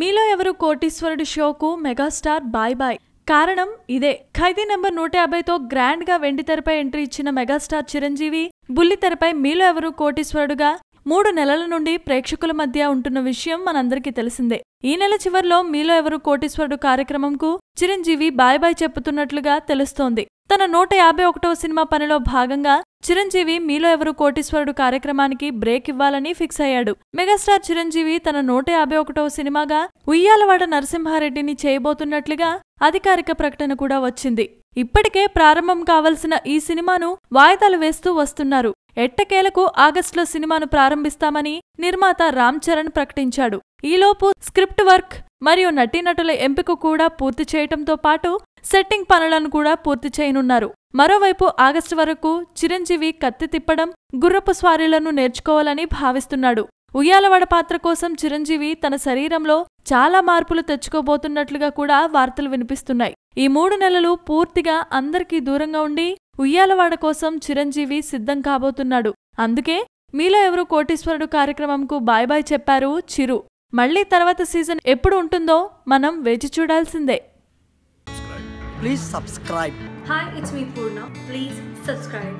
మీలో ఎవరు కోటీశ్వరుడు షోకు మెగాస్టార్? Bye bye. కారణం ఇదే. ఖైదీ నెంబర్ నూట యాభైతో గ్రాండ్గా వెండితెరపై ఎంట్రీ ఇచ్చిన మెగాస్టార్ చిరంజీవి బుల్లితెరపై మీలో ఎవరు కోటీశ్వరుడుగా? మూడు నెలల నుండి ప్రేక్షకుల మధ్య ఉంటున్న విషయం మనందరికీ తెలిసిందే. ఈ నెల చివర్లో మీలో ఎవరు కోటీశ్వరుడు కార్యక్రమంకు చిరంజీవి బాయ్ బాయ్ చెప్పుతున్నట్లుగా తెలుస్తోంది. తన నూట యాభై ఒకటవ సినిమా పనిలో భాగంగా చిరంజీవి మీలో ఎవరు కోటీశ్వరుడు కార్యక్రమానికి బ్రేక్ ఇవ్వాలని ఫిక్స్ అయ్యాడు. మెగాస్టార్ చిరంజీవి తన నూట యాభై ఒకటవ సినిమాగా ఉయ్యాలవాడ నరసింహారెడ్డిని చేయబోతున్నట్లుగా అధికారిక ప్రకటన కూడా వచ్చింది. ఇప్పటికే ప్రారంభం కావలసిన ఈ సినిమాను వాయిదాలు వేస్తూ వస్తున్నారు. ఎట్టకేలకు ఆగస్టులో సినిమాను ప్రారంభిస్తామని నిర్మాత రామ్ చరణ్ ప్రకటించాడు. ఈలోపు స్క్రిప్ట్ వర్క్ మరియు నటీనటుల ఎంపిక కూడా పూర్తి చేయటంతో పాటు సెట్టింగ్ పనులను కూడా పూర్తి చేయనున్నారు. మరోవైపు ఆగస్టు వరకు చిరంజీవి కత్తి తిప్పడం గుర్రపు స్వారీలను నేర్చుకోవాలని భావిస్తున్నాడు. ఉయ్యాలవాడ పాత్ర కోసం చిరంజీవి తన శరీరంలో చాలా మార్పులు తెచ్చుకోబోతున్నట్లుగా కూడా వార్తలు వినిపిస్తున్నాయి. ఈ మూడు నెలలు పూర్తిగా అందరికీ దూరంగా ఉండి ఉయ్యాలవాడ కోసం చిరంజీవి సిద్ధం కాబోతున్నాడు అందుకే మీలో ఎవరు కోటీశ్వరుడు కార్యక్రమంకు బాయ్ బాయ్ చెప్పారు చిరు మళ్ళీ తర్వాత సీజన్ ఎప్పుడు ఉంటుందో మనం వేచి చూడాల్సిందే Please subscribe. Hi, it's me Purna. Please subscribe.